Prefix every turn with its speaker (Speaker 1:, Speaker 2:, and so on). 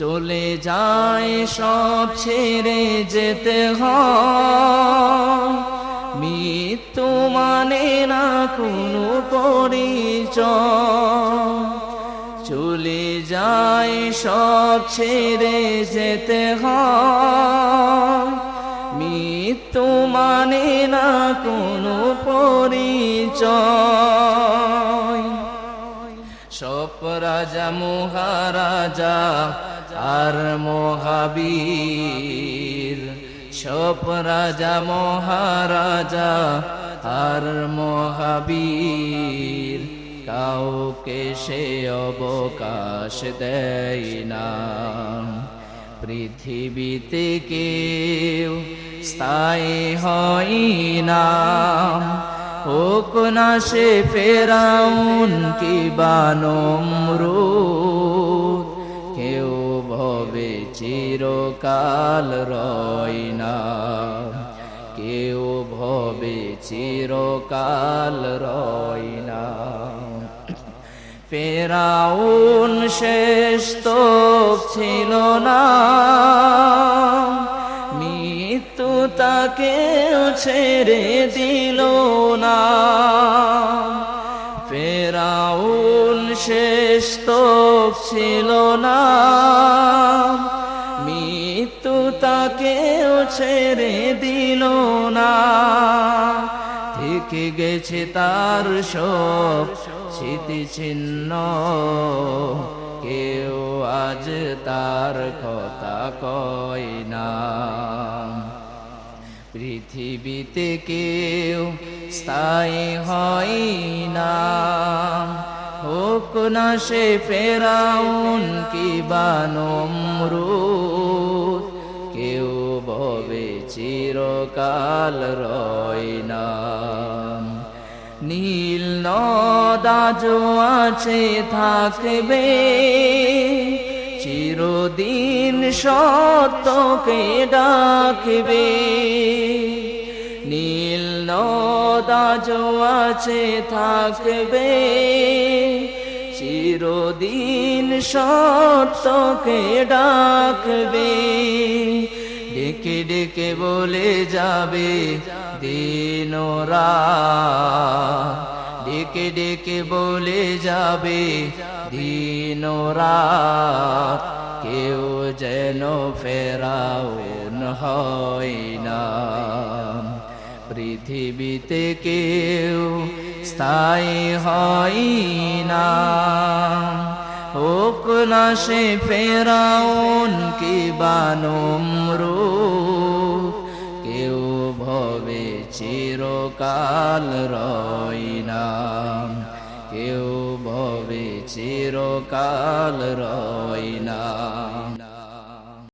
Speaker 1: চলে যায় সব ছেড়ে যেতে মৃত্যু মানে না কোনো পরিচয়। চলে যায় সব ছেড়ে যেতে মৃত্যু মানে না কোনো পরিচয়। সব রাজা, মহারাজা আর মহাবীর, সব রাজা মহারাজা আর মহাবীর, কাউকে সে অবকাশ দেয় না। পৃথিবীতে কেউ স্থায়ী হয় না। হোক না সে ফেরাউন কি ভবে চিরকাল রয় না। কেউ ভবে চিরকাল রয় না। ফেরাউন শেষ তো ছিল না। মৃত্যু তাকেও ছেড়ে দিল না। ফেরাউন শেষ তো ছিল না। মৃত্যু তাকেও ছেড়ে দিল না। থেকে গেছে তার সব স্মৃতি ছিন্ন কেউ আজ তার কথা কয় না। পৃথিবীতে কেউ স্থায়ী হয় না। হোক না সে ফেরাউন কি বানমরুদ কেউ ভবে চিরকাল রয় না। নীল নদাজ আছে, থাকবে। চিরদিন সত্যকে ডাকবে। নীল নদাজ আছে, থাকবে। চিরদিন সত্যকে ডাকবে। ডেকে ডেকে বলে যাবে দিনোরা ডেকে ডেকে বলে যাবে দিনোরা কেউ যেন ফেরাউন হয় না। পৃথিবীতে কেউ স্থায়ী হয় না। হোক না সে ফেরাউন কি বানমরুদ কেউ ভবে চিরকাল রয় না। কেউ ভবে চিরকাল রয় না।